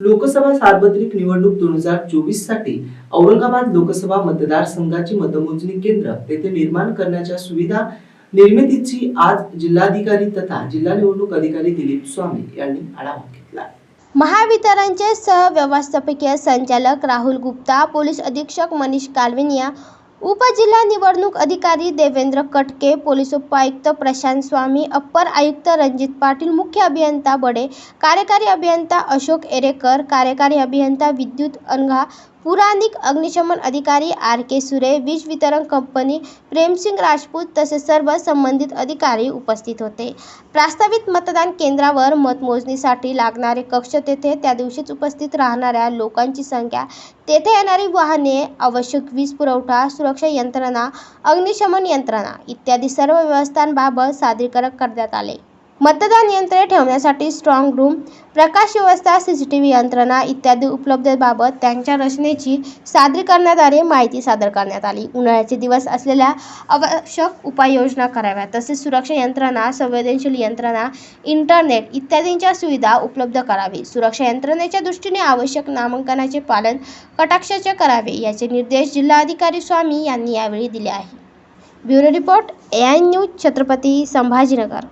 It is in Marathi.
लोकसभा सार्वत्रिक निवडणूक दोन हजार चोवीससाठी औरंगाबाद लोकसभा मतदारसंघाची मतमोजणी केंद्र तेथे निर्माण करण्याच्या सुविधा निर्मितीची आज जिल्हाधिकारी तथा जिल्हा निवडणूक अधिकारी दिलीप स्वामी यांनी आढावा घेतला. महावितरणचे सहव्यवस्थापकीय संचालक राहुल गुप्ता पोलीस अधीक्षक मनीष कालविनिया उपजिल्हा निवडणूक अधिकारी देवेंद्र कटके पोलीस उपायुक्त प्रशांत स्वामी अप्पर आयुक्त रणजित पाटील मुख्य अभियंता बडे कार्यकारी अभियंता अशोक एरेकर कार्यकारी अभियंता विद्युत अनघा पुराणिक अग्निशमन अधिकारी आर के सुरे वीज वितरण कंपनी प्रेमसिंग राजपूत तसेच सर्व संबंधित अधिकारी उपस्थित होते. प्रास्तावित मतदान केंद्रावर मतमोजणीसाठी लागणारे कक्ष तेथे त्या दिवशीच उपस्थित राहणाऱ्या लोकांची संख्या. तेथे येणारी वाहने आवश्यक वीज पुरवठा सुरक्षा यंत्रणा अग्निशमन यंत्रणा इत्यादी सर्व व्यवस्थांबाबत सादरीकरण करण्यात आले. मतदान यंत्रे ठेवण्यासाठी स्ट्रॉंग रूम प्रकाश व्यवस्था सी सी टी व्ही यंत्रणा इत्यादी उपलब्धतेबाबत त्यांच्या रचनेची सादरीकरणाद्वारे माहिती सादर करण्यात आली. उन्हाळ्याचे दिवस असलेल्या आवश्यक उपाययोजना कराव्या तसेच सुरक्षा यंत्रणा संवेदनशील यंत्रणा इंटरनेट इत्यादींच्या सुविधा उपलब्ध करावी. सुरक्षा यंत्रणेच्या दृष्टीने आवश्यक नामांकनाचे पालन कटाक्षाचे करावे याचे निर्देश जिल्हाधिकारी स्वामी यांनी यावेळी दिले आहे bureau report A I news Chhatrapati Sambhajinagar.